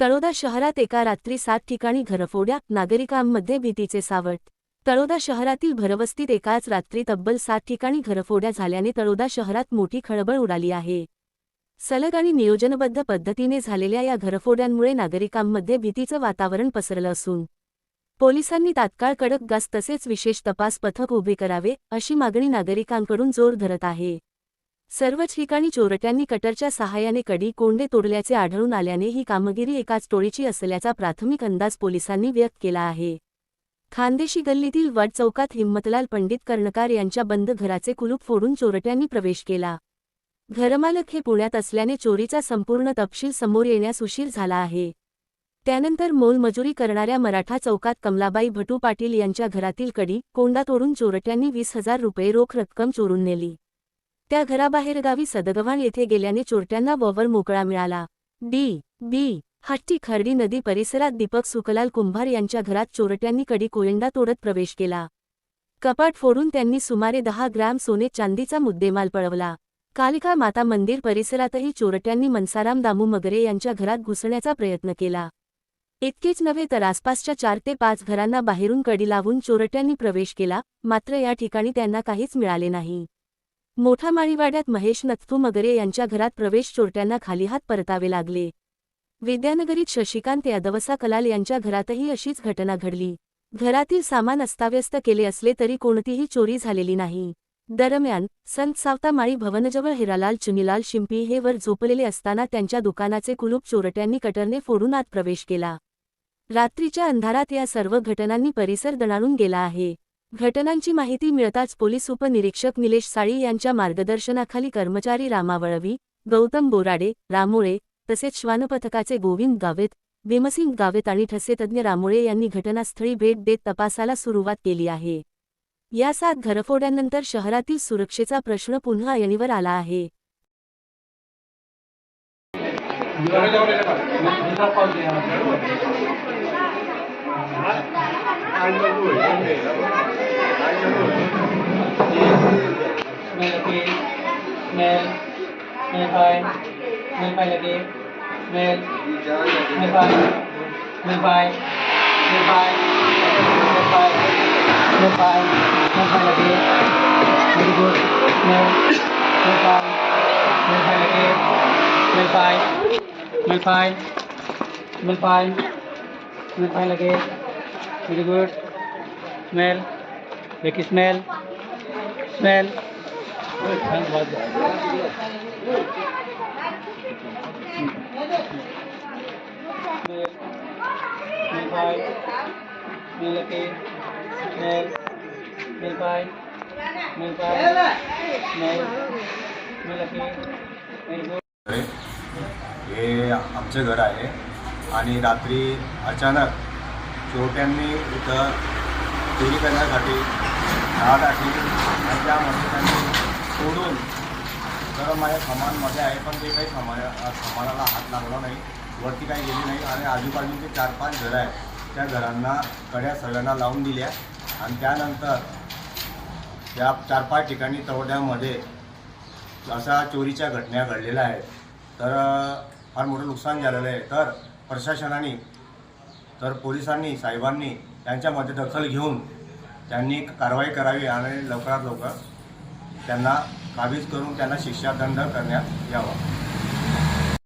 तळोदा शहरात एका रात्री सात ठिकाणी घरफोड्या नागरिकांमध्ये भीतीचे सावट. तळोदा शहरातील भरवस्तीत एकाच रात्री तब्बल सात ठिकाणी घरफोड्या झाल्याने तळोदा शहरात मोठी खळबळ उडाली आहे. सलग आणि नियोजनबद्ध पद्धतीने झालेल्या या घरफोड्यांमुळे नागरिकांमध्ये भीतीचं वातावरण पसरलं असून पोलिसांनी तात्काळ कडक गास तसेच विशेष तपास पथक उभे करावे अशी मागणी नागरिकांकडून जोर धरत आहे. सर्वच ठिकाणी चोरट्यांनी कटरच्या सहाय्याने कडी कोंडे तोडल्याचे आढळून आल्याने ही कामगिरी एकाच टोळीची असल्याचा प्राथमिक अंदाज पोलिसांनी व्यक्त केला आहे. खानदेशी गल्लीतील वड चौकात हिम्मतलाल पंडित कर्णकार यांच्या बंद घराचे कुलूप फोडून चोरट्यांनी प्रवेश केला. घरमालक हे पुण्यात असल्याने चोरीचा संपूर्ण तपशील समोर येण्यास उशीर झाला आहे. त्यानंतर मोलमजुरी करणाऱ्या मराठा चौकात कमलाबाई भटू पाटील यांच्या घरातील कडी कोंडा तोडून चोरट्यांनी वीस हजार रुपये रोख रक्कम चोरून नेली. त्या घराबाहेरगावी सदगव्हाण येथे गेल्याने चोरट्यांना वॉवर मोकळा मिळाला. डी. बी. हट्टी खर्डी नदी परिसरात दीपक सुकलाल कुंभार यांच्या घरात चोरट्यांनी कडी कोयंडा तोडत प्रवेश केला. कपाट फोडून त्यांनी सुमारे दहा ग्रॅम सोने चांदीचा मुद्देमाल पळवला. कालिका माता मंदिर परिसरातही चोरट्यांनी मनसाराम दामू मगरे यांच्या घरात घुसण्याचा प्रयत्न केला. इतकेच नव्हे तर आसपासच्या चार ते पाच घरांना बाहेरून कडी लावून चोरट्यांनी प्रवेश केला मात्र या ठिकाणी त्यांना काहीच मिळाले नाही. मोठा माळीवाड्यात महेश नथू मगरे यांच्या घरात प्रवेश चोरट्यांना खाली हात परतावे लागले. विद्यानगरीत शशिकांत यादवसा कलाल यांच्या घरातही अशीच घटना घडली. घरातील सामान अस्ताव्यस्त केले असले तरी कोणतीही चोरी झालेली नाही. दरम्यान संत सावतामाळी भवनजवळ हिरालाल चुनीलाल शिंपी हे वर झोपलेले असताना त्यांच्या दुकानाचे कुलूप चोरट्यांनी कटरने फोडून आत प्रवेश केला. रात्रीच्या अंधारात या सर्व घटनांनी परिसर दणाणून गेला आहे. घटनांची माहिती मिळताच पोलीस उपनिरीक्षक निलेश साळी यांच्या मार्गदर्शनाखाली कर्मचारी रामावळवी गौतम बोराडे रामोळे तसेच श्वानपथकाचे गोविंद गावेत भीमसिंग गावेत आणि ठसेतज्ञ रामोळे यांनी घटनास्थळी भेट देत तपासाला सुरुवात केली आहे. या सात घरफोड्यांनंतर शहरातील सुरक्षेचा प्रश्न पुन्हा ऐणीवर आला आहे. Smell okay. Smell. Smell fine. Smell fine again. Smell. Smell fine. Smell fine. Smell fine. Smell fine. Smell fine. Smell fine again. Very good. Smell. Smell fine. Smell fine again. Smell fine. Smell fine. Smell fine. Smell fine again. Smell. Smell okay. Very good. आहे. हे आमचे घर आहे आणि रात्री अचानक चोरट्यांनी इथं चोरी करण्यासाठी आग आखली आणि त्यामध्ये त्यांनी सोडून तर माझ्या सामानमध्ये आहे पण ते काही सामान सामानाला हात लागला नाही. वरती काही गेली नाही. आणि आजूबाजूचे चार पाच घरं आहेत. त्या घरांना कड्या सगळ्यांना लावून दिल्या. आणि त्यानंतर त्या चार पाच ठिकाणी तवड्यामध्ये अशा चोरीच्या घटना घडलेल्या आहेत. तर फार मोठं नुकसान झालेलं आहे. तर प्रशासनाने तर पोलिसांनी साहेबांनी त्यांच्यामध्ये दखल घेऊन त्यांनी कारवाई करावी आणि लवकरात लवकर त्यांना काबीज करून त्यांना शिक्षादंड करण्यात यावा.